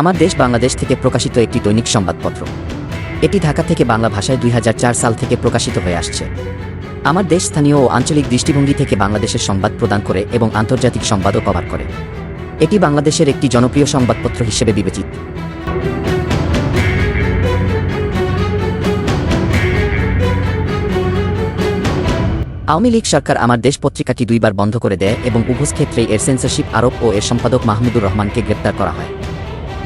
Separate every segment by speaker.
Speaker 1: আমার দেশ বাংলাদেশ থেকে প্রকাশিত একটি দৈনিক সংবাদপত্র। এটি ঢাকা থেকে বাংলা ভাষায় দুই হাজার চার সাল থেকে প্রকাশিত হয়ে আসছে। আমার দেশ স্থানীয় ও আঞ্চলিক দৃষ্টিভঙ্গি থেকে বাংলাদেশের সংবাদ প্রদান করে এবং আন্তর্জাতিক সংবাদও কভার করে। এটি বাংলাদেশের একটি জনপ্রিয় সংবাদপত্র হিসেবে বিবেচিত। আওয়ামী লীগ সরকার আমার দেশ পত্রিকাটি দুইবার বন্ধ করে দেয় এবং উভয় ক্ষেত্রেই এর সেন্সরশিপ আরোপ ও এর সম্পাদক মাহমুদুর রহমানকে গ্রেপ্তার করা হয়।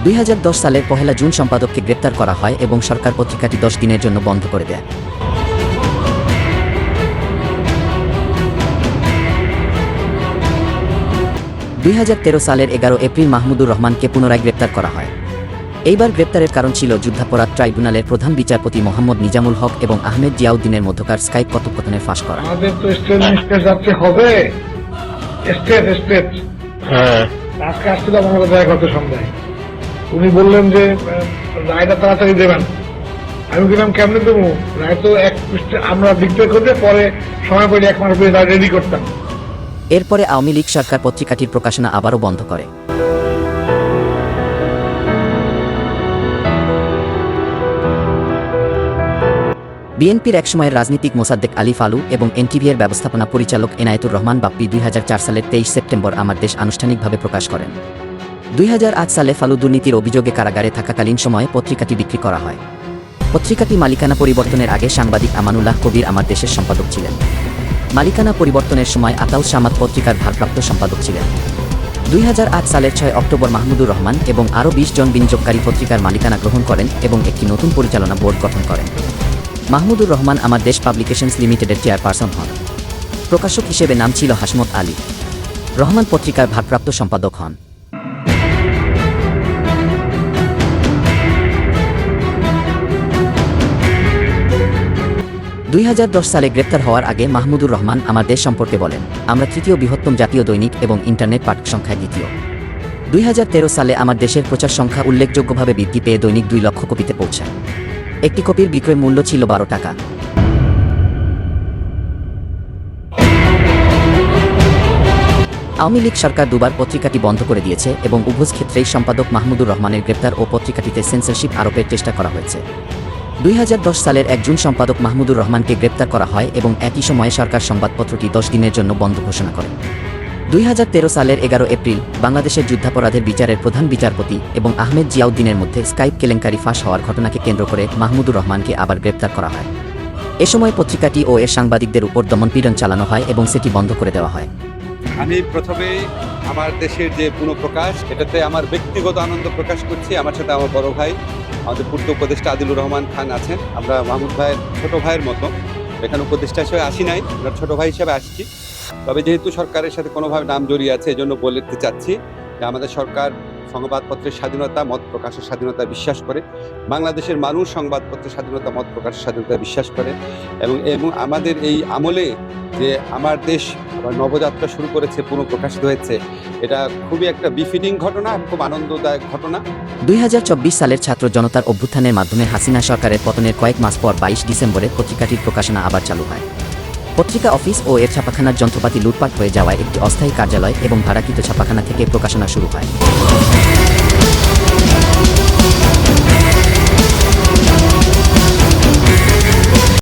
Speaker 1: দুই সালের পহেলা জুন সম্পাদককে গ্রেপ্তার করা হয় এবং সরকার পত্রিকাটি দশ দিনের জন্য বন্ধ করে দেয়। দুই হাজার তেরো সালের এগারো এপ্রিল মাহমুদুর রহমানকে পুনরায় গ্রেপ্তার করা হয়। এইবার গ্রেপ্তারের কারণ ছিল যুদ্ধাপরাধ ট্রাইব্যুনালের প্রধান বিচারপতি মোহাম্মদ নিজামুল হক এবং আহমেদ জিয়াউদ্দিনের মধ্যকার স্কাইপ কথোপকথনের ফাঁস করা।
Speaker 2: আমাদের তো স্টেট মিনিস্টার যাচ্ছে হবে। State state.
Speaker 3: হ্যাঁ।
Speaker 2: আজকে আসছিল আমার কথা গত সন্ধ্যায়। উনি বললেন যে রায়টা তাড়াতাড়ি দেবেন। আমি বললাম, কেমনে দেবো? রায় তো এক আমরা ডিক্লেয়ার করলে পরে সময় পেলে এক মাস পরে রেডি করতাম।
Speaker 1: এরপরে আওয়ামী লীগ সরকার পত্রিকাটির প্রকাশনা আবারও বন্ধ করে। বিএনপির একসময়ের রাজনীতিক মোসাদ্দেক আলী ফালু এবং এনটিভি এর ব্যবস্থাপনা পরিচালক এনায়েতুর রহমান বাপ্পি দুই হাজার চার সালের তেইশ সেপ্টেম্বর আমার দেশ আনুষ্ঠানিকভাবে প্রকাশ করেন। দুই হাজার আট সালে ফালু দুর্নীতির অভিযোগে কারাগারে থাকাকালীন সময়ে পত্রিকাটি বিক্রি করা হয়। পত্রিকাটি মালিকানা পরিবর্তনের আগে সাংবাদিক আমানুল্লাহ কবির আমার দেশের সম্পাদক ছিলেন। মালিকানা পরিবর্তনের সময় আতাউস সামাদ পত্রিকার ভারপ্রাপ্ত সম্পাদক ছিলেন। দুই হাজার আট সালের ছয় অক্টোবর মাহমুদুর রহমান এবং আরও বিশ জন বিনিয়োগকারী পত্রিকার মালিকানা গ্রহণ করেন এবং একটি নতুন পরিচালনা বোর্ড গঠন করেন। মাহমুদুর রহমান আমার দেশ পাবলিকেশনস লিমিটেডের চেয়ারপারসন হন। প্রকাশক হিসেবে নাম ছিল হাসমত আলী। রহমান পত্রিকার ভারপ্রাপ্ত সম্পাদক হন। দুই হাজার দশ সালে গ্রেপ্তার হওয়ার আগে মাহমুদুর রহমান আমার দেশ সম্পর্কে বলেন, আমরা তৃতীয় বৃহত্তম জাতীয় দৈনিক এবং ইন্টারনেট পাঠক সংখ্যায় দ্বিতীয়। দুই হাজার তেরো সালে আমার দেশের প্রচার সংখ্যা উল্লেখযোগ্যভাবে বৃদ্ধি পেয়ে দৈনিক দুই লক্ষ কপিতে পৌঁছায়। একটি কপির বিক্রয় মূল্য ছিল বারো টাকা। আওয়ামী লীগ সরকার দুবার পত্রিকাটি বন্ধ করে দিয়েছে এবং উভয় ক্ষেত্রেই সম্পাদক মাহমুদুর রহমানের গ্রেপ্তার ও পত্রিকাটিতে সেন্সরশিপ আরোপের চেষ্টা করা হয়েছে। দুই হাজার দশ সালের এক জুন সম্পাদক মাহমুদুর রহমানকে গ্রেপ্তার করা হয় এবং একই সময়ে সরকার সংবাদপত্রটি দশ দিনের জন্য বন্ধ ঘোষণা করে। দুই হাজার তেরো সালের এগারো এপ্রিল বাংলাদেশের যুদ্ধাপরাধের বিচারের প্রধান বিচারপতি এবং আহমেদ জিয়াউদ্দিনের মধ্যে স্কাইপ কেলেঙ্কারি ফাঁস হওয়ার ঘটনাকে কেন্দ্র করে মাহমুদুর রহমানকে আবার গ্রেপ্তার করা হয়। এ সময় পত্রিকাটি ও এর সাংবাদিকদের উপর দমনপীড়ন চালানো হয় এবং সেটি বন্ধ করে দেওয়া হয়।
Speaker 4: আমি প্রথমে আমার দেশের যে পুনঃপ্রকাশ, এটাতে আমার ব্যক্তিগত আনন্দ প্রকাশ করছি। আমার সাথে আমার বড় ভাই আমাদের পূর্ত উপদেষ্টা আদিলুর রহমান খান আছেন। আমরা মাহমুদ ভাইয়ের ছোট ভাইয়ের মতো। এখানে উপদেষ্টা হিসেবে আসি নাই, আমরা ছোট ভাই হিসেবে আসছি। তবে যেহেতু সরকারের সাথে কোনোভাবে নাম জড়িয়ে আছে, এজন্য বলতে চাচ্ছি যে আমাদের সরকার সংবাদপত্রের স্বাধীনতা, মত প্রকাশের স্বাধীনতা বিশ্বাস করে। বাংলাদেশের মানুষ সংবাদপত্রের স্বাধীনতা, মত প্রকাশের স্বাধীনতা বিশ্বাস করে। এবং এবং আমাদের এই আমলে যে আমার দেশ আবার নবযাত্রা শুরু করেছে পুনঃপ্রকাশিত হয়েছে। এটা খুবই একটা বিফিটিং ঘটনা খুব আনন্দদায়ক ঘটনা।
Speaker 1: দুই হাজার চব্বিশ সালের ছাত্র জনতার অভ্যুত্থানের মাধ্যমে হাসিনা সরকারের পতনের কয়েক মাস পর বাইশ ডিসেম্বরে পত্রিকাটির প্রকাশনা আবার চালু হয়। পত্রিকা অফিস ও এর ছাপাখানার যন্ত্রপাতি লুটপাট হয়ে যাওয়ায় একটি অস্থায়ী কার্যালয় এবং ভাড়াকৃত ছাপাখানা থেকে প্রকাশনা শুরু হয়।